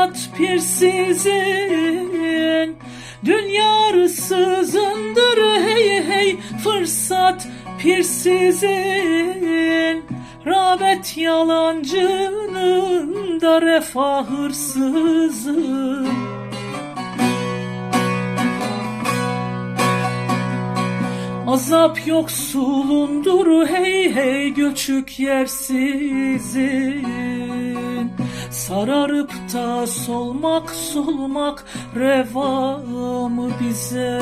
Fırsat pirsizin Dünyarısızındır hey hey fırsat pirsizin Rağbet yalancının da refah hırsızın. Azap yoksulundur. Hey hey göçük yersizin Sararıp da solmak solmak reva mı bize?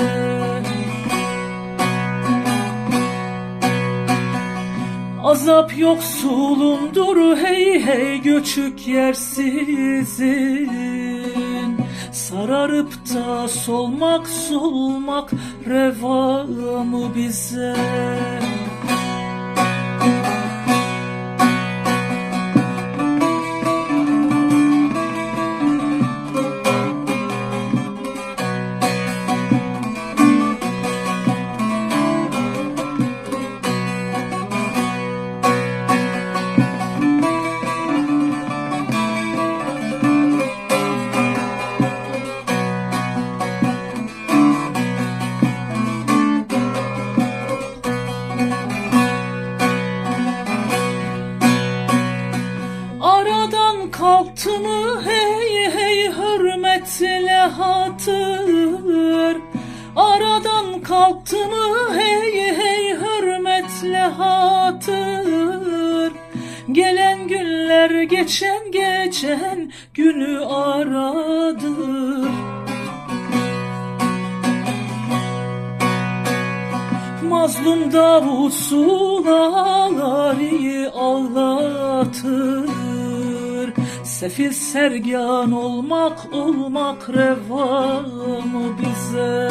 Azap yoksulundur hey hey göçük yersizin Sararıp da solmak solmak reva mı bize? Hey hey hürmetle hatır. Aradan kalktı mı hey hey hürmetle hatır. Gelen günler geçen geçen günü aradır. Mazlum Davut suları ağlatır Sefil sergan olmak olmak reva mı bize?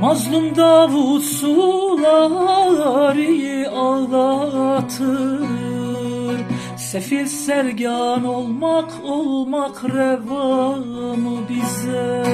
Mazlum Davut suları ağlatır Sefil sergan olmak olmak reva mı bize?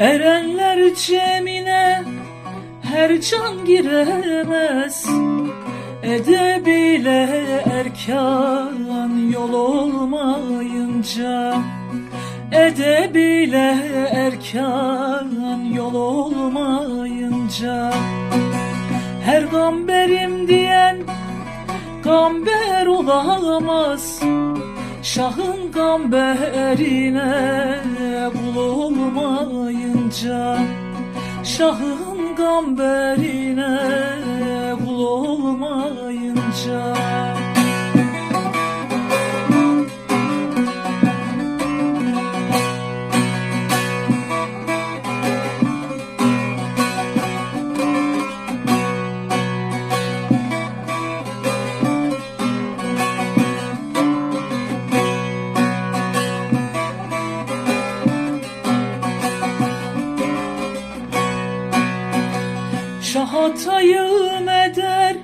Erenler cemine her can giremez. Edebiyle erkan yol olmayınca Edebiyle erkan yol olmayınca. Her gamberim diyen gamber olamaz Şahın gamberine kul olmayınca Şahın gamberine kul olmayınca Şahatayım eder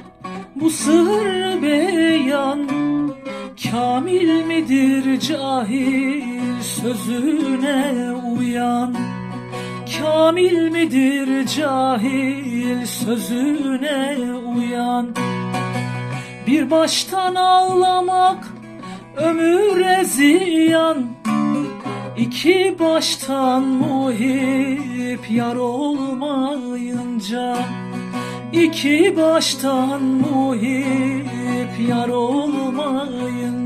bu sır beyan. Kamil midir cahil sözüne uyan? Kamil midir cahil sözüne uyan? Bir baştan ağlamak ömüre ziyan İki baştan muhip yar olmayınca İki baştan muhip yar olmayınca